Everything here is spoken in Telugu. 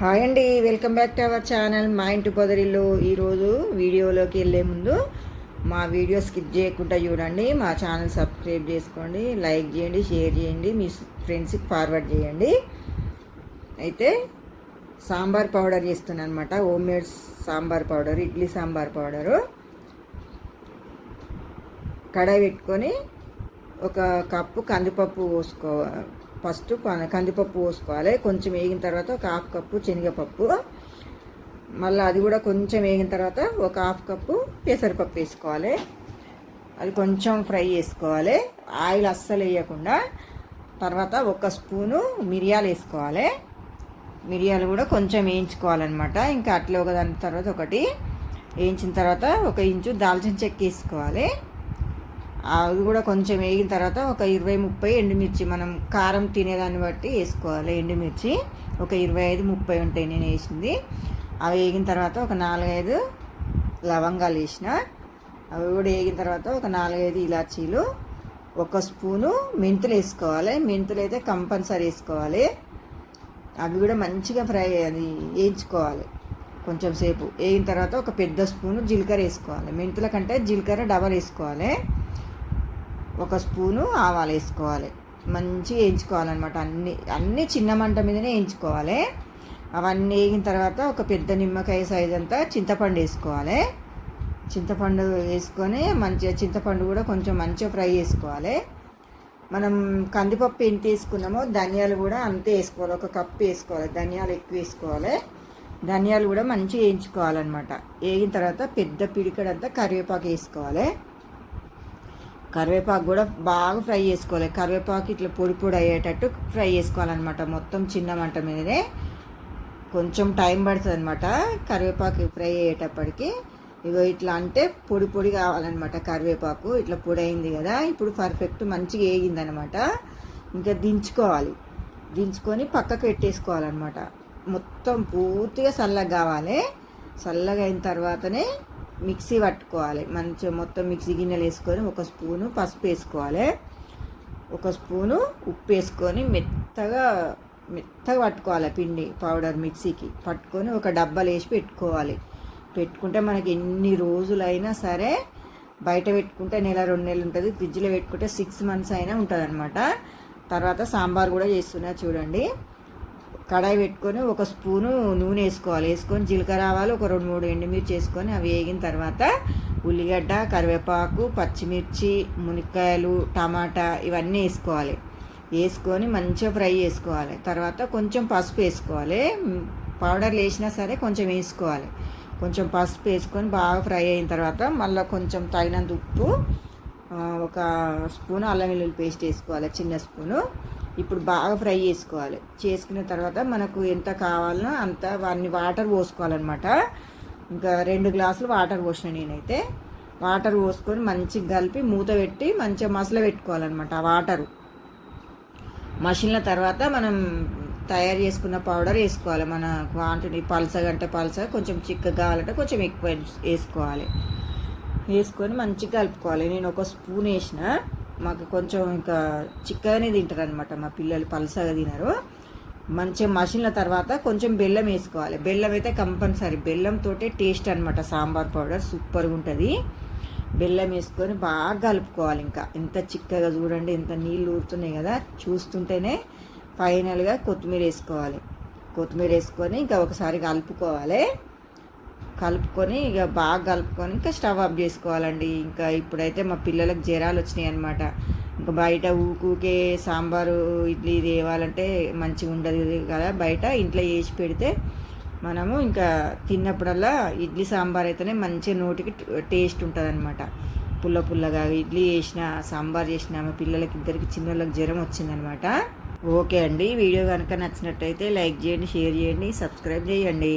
హాయ్ అండి welcome back to our channel మా ఇంటి పొదరిల్లు ఈరోజు వీడియోలోకి వెళ్ళే ముందు మా వీడియో స్కిప్ చేయకుండా చూడండి మా ఛానల్ సబ్స్క్రైబ్ చేసుకోండి లైక్ చేయండి షేర్ చేయండి మీ ఫ్రెండ్స్కి ఫార్వర్డ్ చేయండి. అయితే సాంబార్ పౌడర్ చేస్తున్నాను అనమాట home made sambar powder idli sambar powder. Kadai పెట్టుకొని ఒక కప్పు కందిపప్పు పోసుకో ఫస్ట్ కందిపప్పు పోసుకోవాలి. కొంచెం వేగిన తర్వాత ఒక హాఫ్ కప్పు శనగపప్పు. మళ్ళీ అది కూడా కొంచెం వేగిన తర్వాత ఒక హాఫ్ కప్పు పెసరపప్పు వేసుకోవాలి. అది కొంచెం ఫ్రై చేసుకోవాలి. ఆయిల్ అస్సలు వేయకుండా తర్వాత ఒక స్పూను మిరియాలు వేసుకోవాలి. మిరియాలు కూడా కొంచెం వేయించుకోవాలన్నమాట. ఇంకా అట్లా ఒక దాని తర్వాత ఒకటి. వేయించిన తర్వాత ఒక ఇంచు దాల్చిన చెక్క వేసుకోవాలి. అది కూడా కొంచెం వేగిన తర్వాత ఒక ఇరవై ముప్పై ఎండుమిర్చి మనం కారం తినేదాన్ని బట్టి వేసుకోవాలి ఎండుమిర్చి. ఒక ఇరవై ఐదు ముప్పై ఉంటాయి నేను వేసింది. అవి వేగిన తర్వాత ఒక నాలుగైదు లవంగాలు వేసిన. అవి కూడా వేగిన తర్వాత ఒక నాలుగైదు ఇలాచీలు ఒక స్పూను మెంతులు వేసుకోవాలి. మెంతులు అయితే కంపల్సరీ వేసుకోవాలి. అవి కూడా మంచిగా ఫ్రై అది వేయించుకోవాలి కొంచెం సేపు. వేగిన తర్వాత ఒక పెద్ద స్పూను జీలకర్ర వేసుకోవాలి. మెంతుల కంటే జీలకర్ర డబల్ వేసుకోవాలి. ఒక స్పూను ఆవాలు వేసుకోవాలి. మంచిగా వేయించుకోవాలన్నమాట అన్ని అన్నీ చిన్న మంట మీదనే వేయించుకోవాలి. అవన్నీ వేగిన తర్వాత ఒక పెద్ద నిమ్మకాయ సైజ్ అంతా చింతపండు వేసుకోవాలి. చింతపండు వేసుకొని మంచిగా చింతపండు కూడా కొంచెం మంచిగా ఫ్రై చేసుకోవాలి. మనం కందిపప్పు ఎంత వేసుకున్నామో ధనియాలు కూడా అంతే వేసుకోవాలి. ఒక కప్పు వేసుకోవాలి. ధనియాలు ఎక్కువ వేసుకోవాలి. ధనియాలు కూడా మంచిగా వేయించుకోవాలన్నమాట. వేగిన తర్వాత పెద్ద పిడికడంతా కరివేపాకు వేసుకోవాలి. కరివేపాకు కూడా బాగా ఫ్రై చేసుకోవాలి. కరివేపాకు ఇట్లా పొడి పొడి అయ్యేటట్టు ఫ్రై చేసుకోవాలన్నమాట. మొత్తం చిన్న మంట మీదనే కొంచెం టైం పడుతుంది అనమాట కరివేపాకు ఫ్రై అయ్యేటప్పటికి ఇగో ఇట్లా అంటే పొడి పొడి కావాలన్నమాట కరివేపాకు. ఇట్లా పొడి అయింది కదా ఇప్పుడు పర్ఫెక్ట్ మంచిగా వేగిందనమాట ఇంకా దించుకోవాలి. దించుకొని పక్కకు పెట్టేసుకోవాలన్నమాట. మొత్తం పూర్తిగా చల్లగా కావాలి. చల్లగా అయిన తర్వాతనే మిక్సీ పట్టుకోవాలి. మంచిగా మొత్తం మిక్సీ గిన్నెలు వేసుకొని ఒక స్పూను పసుపు వేసుకోవాలి. ఒక స్పూను ఉప్పు వేసుకొని మెత్తగా మెత్తగా పట్టుకోవాలి పిండి పౌడర్ మిక్సీకి. పట్టుకొని ఒక డబ్బాలు వేసి పెట్టుకోవాలి. పెట్టుకుంటే మనకి ఎన్ని రోజులైనా సరే బయట పెట్టుకుంటే నెల రెండు నెలలు ఉంటుంది. ఫ్రిడ్జ్లో పెట్టుకుంటే సిక్స్ మంత్స్ అయినా ఉంటుంది అనమాట తర్వాత సాంబార్ కూడా చేస్తున్నా చూడండి. కడాయి పెట్టుకొని ఒక స్పూను నూనె వేసుకోవాలి. వేసుకొని జీలకర్ర ఆవాలు ఒక రెండు మూడు ఎండుమిర్చి వేసుకొని అవి వేగిన తర్వాత ఉల్లిగడ్డ కరివేపాకు పచ్చిమిర్చి మునక్కాయలు టమాటా ఇవన్నీ వేసుకోవాలి. వేసుకొని మంచిగా ఫ్రై చేసుకోవాలి. తర్వాత కొంచెం పసుపు వేసుకోవాలి. పౌడర్లు వేసినా సరే కొంచెం వేసుకోవాలి. కొంచెం పసుపు వేసుకొని బాగా ఫ్రై అయిన తర్వాత మళ్ళీ కొంచెం తగినంత ఉప్పు ఒక స్పూన్ అల్లం వెల్లుల్లి పేస్ట్ వేసుకోవాలి. చిన్న స్పూను. ఇప్పుడు బాగా ఫ్రై చేసుకోవాలి. చేసుకున్న తర్వాత మనకు ఎంత కావాలనో అంత వాన్ని వాటర్ పోసుకోవాలన్నమాట. ఇంకా రెండు గ్లాసులు వాటర్ పోసిన నేనైతే. వాటర్ పోసుకొని మంచిగా కలిపి మూత పెట్టి మంచిగా మసలు పెట్టుకోవాలన్నమాట ఆ వాటరు. మసిలిన తర్వాత మనం తయారు చేసుకున్న పౌడర్ వేసుకోవాలి. మన క్వాంటిటీ పల్సగా అంటే పల్సగా కొంచెం చిక్కగా కావాలంటే కొంచెం ఎక్కువ వేసుకోవాలి. వేసుకొని మంచిగా కలుపుకోవాలి. నేను ఒక స్పూన్ వేసిన. మాకు కొంచెం ఇంకా చిక్కగానే తింటారు అనమాట మా పిల్లలు పలసగా తినరు. మంచిగా మసిలిన తర్వాత కొంచెం బెల్లం వేసుకోవాలి. బెల్లం అయితే కంపల్సరీ. బెల్లంతో టేస్ట్ అనమాట సాంబార్ పౌడర్ సూపర్గా ఉంటుంది. బెల్లం వేసుకొని బాగా కలుపుకోవాలి ఇంకా. ఎంత చిక్కగా చూడండి ఎంత నీళ్ళు ఊరుతున్నాయి కదా. చూస్తుంటేనే ఫైనల్గా కొత్తిమీర వేసుకోవాలి. కొత్తిమీర వేసుకొని ఇంకా ఒకసారి కలుపుకోవాలి. కలుపుకొని ఇక బాగా కలుపుకొని ఇంకా స్టవ్ ఆఫ్ చేసుకోవాలండి. ఇంకా ఇప్పుడైతే మా పిల్లలకు జ్వరాలు వచ్చినాయి అనమాట ఇంకా బయట ఊకూకే సాంబారు ఇడ్లీ తేవాలంటే మంచిగా ఉండదు కదా. బయట ఇంట్లో వేసి పెడితే మనము ఇంకా తిన్నప్పుడల్లా ఇడ్లీ సాంబార్ అయితేనే మంచిగా నోటికి టేస్ట్ ఉంటుంది అనమాట పుల్ల పుల్లగా ఇడ్లీ చేసిన సాంబార్ చేసిన మా పిల్లలకి ఇద్దరికి చిన్నోళ్ళకి జ్వరం వచ్చిందనమాట ఓకే అండి. వీడియో కనుక నచ్చినట్టయితే లైక్ చేయండి షేర్ చేయండి సబ్స్క్రైబ్ చేయండి.